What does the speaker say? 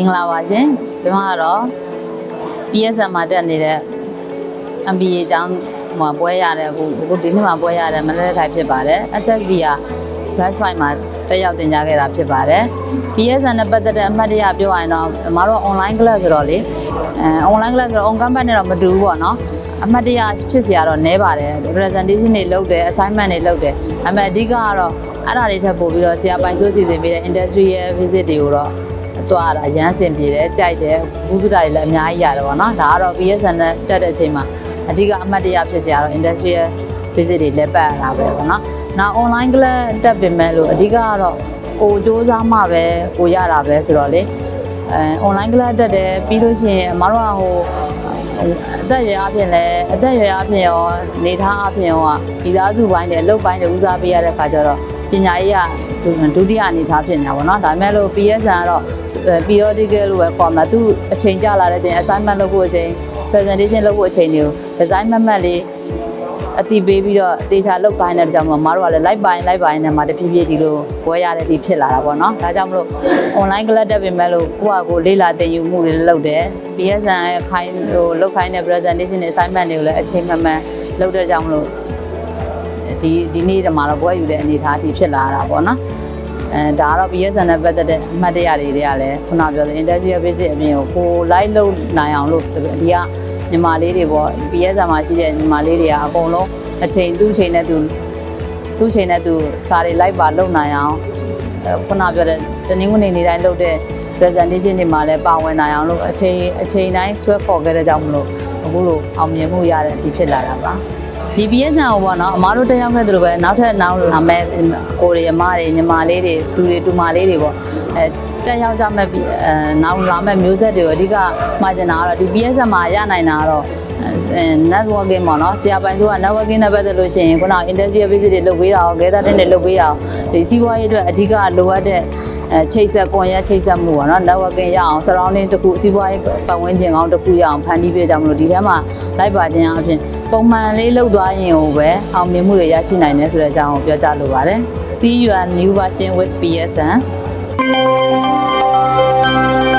င်္ဂလာပါရှင်ကျွန်မကတော့ PSM မှာတက်နေတဲ့ MBA ကျောင်းမှာပွဲရတဲ့အခုအခုဒီနေ့မှာပွဲရတဲ့မလဲထိုင်ဖြစ်ပါတယ် SSB က Best Fight မှာတက်ရောက်တင်ကြခဲ့တာဖြစ်ပါတယ် PSM နဲ့ပတ်သက်တဲ့အမှတ်တရပြောရရင်တော့အမတို့ online class ဆိုတော့လေအဲ online class ဆိုတော့ on campus နဲ့တော့မတူဘူးပေါ့နော်အမှတ်တရဖြစ်စရာတော့နည်းပါတယ် presentation တွေလုပ်တယ် assignment တွေလုပ်တယ်ဒါပေမဲ့အဓိကကတော့အဲ့ဒါတွေထပ်ပို့ပြီးတော့ဆရာပိုင်စိုးစီစဉ်ပေးတဲ့ industry ရဲ့ visit တွေကိုတော့ သွားတာရမ်းစင်ပြေတယ်ကြိုက်တယ်ဘုဒ္ဓတာတွေလည်းအများကြီးရတယ်ပေါ့နော်ဒါကတော့ PSN နဲ့တက်တဲ့အချိန်မှာအဓိကအမှတ်တရဖြစ်စရာတော့ industrial visit တွေလည်းပတ်ရတာပဲပေါ့နော်နောက် online class တက်ပြင်မဲ့လို့အဓိကကတော့ကိုစ조사မှပဲကိုရတာပဲဆိုတော့လေအဲ online class တက်တယ်ပြီးလို့ရှိရင်အမတို့ကဟို အသက်အရွယ်အပြင်လည်းအသက်အရွယ်အပြင်ရောနေသားအပြင်ရောကမိသားစုပိုင်းတွေအလုပ်ပိုင်းတွေဦးစားပေးရတဲ့ခါကျတော့ပညာရေးကဒုတိယအနေထားဖြစ်နေတာပေါ့နော်ဒါပေမဲ့လို့ PSN ကတော့ periodical လို့ပဲခေါ်မှာသူအချိန်ကြာလာတဲ့အချိန် assignment လုပ်ဖို့အချိန် presentation လုပ်ဖို့အချိန်တွေကို design မမှတ်လေး အတိပေးပြီးတော့တေချာလောက်ပိုင်းတဲ့ကြောင့်မို့မတို့ကလည်း live ပိုင်း live ပိုင်းနဲ့မှတဖြည်းဖြည်းဒီလိုဝယ်ရတဲ့ဒီဖြစ်လာတာပေါ့နော်ဒါကြောင့်မလို့ online class တက်ပြင်မဲ့လို့ကိုယ့်ဟာကိုယ်လေ့လာသင်ယူမှုတွေလည်းလုပ်တယ် PSN ရဲ့ခိုင်းဟိုလောက်ခိုင်းတဲ့ presentation တွေ assignment တွေကိုလည်းအချိန်မှန်မှန်လုပ်တဲ့ကြောင့်မလို့ဒီဒီနေ့တမှာတော့ဘွဲယူတဲ့အနေအထားအထိဖြစ်လာတာပေါ့နော် အဲဒါကတော့ PSN နဲ့ပတ်သက်တဲ့အမှတ်တရတွေတွေကလည်းခုနပြောတဲ့ industrial basic အပြင်ကိုကို live လုပ်နိုင်အောင်လို့ဒီကညီမလေးတွေပေါ့ PSN မှာရှိတဲ့ညီမလေးတွေကအကုန်လုံးအချိန်သူ့အချိန်နဲ့သူသူ့အချိန်နဲ့သူစာတွေ live ပါလုပ်နိုင်အောင်အဲခုနပြောတဲ့တနင်္ဂနွေနေ့တိုင်းလုပ်တဲ့ presentation တွေမှာလည်းပါဝင်နိုင်အောင်လို့အချိန်အချိန်တိုင်းဆွဲခေါ်ခဲ့တဲ့ကြောင့်မလို့အခုလိုအောင်မြင်မှုရတဲ့အထိဖြစ်လာတာပါ ဒီ BSN ကိုပေါ့နော်အမားတို့တက်ရောက်ခဲ့သလိုပဲနောက်ထပ်နောက်လာမဲ့ကိုရီအမတွေညီမလေးတွေတူတွေတူမလေးတွေပေါ့အဲ တက်ရောက်ကြမဲ့အဲနောက်လာမဲ့မျိုးဆက်တွေကိုအဓိကမှာကျင်တာကတော့ဒီ BSN မှာရနိုင်တာကတော့အဲ networking ပေါ့နော်ဆရာပိုင်ဆိုက networking နဲ့ပတ်သက်လို့ရှိရင်ခုန industrial visit တွေလုပ်ပေးတာရော gather တွေလုပ်ပေးတာရောဒီစီးပွားရေးအတွက်အဓိကလိုအပ်တဲ့အဲချိတ်ဆက်ကွန်ရက်ချိတ်ဆက်မှုပေါ့နော် networking ရအောင် surrounding တစ်ခုစီးပွားရေးပတ်ဝန်းကျင်ကောင်းတစ်ခုရအောင်ဖန်တီးပေးကြမလို့ဒီထဲမှာလိုက်ပါခြင်းအပြင်ပုံမှန်လေးလုပ်သွားရင်ဟိုပဲအောင်မြင်မှုတွေရရှိနိုင်တယ်ဆိုတဲ့အကြောင်းကိုပြောကြားလိုပါတယ် See you are new version with PSN thank you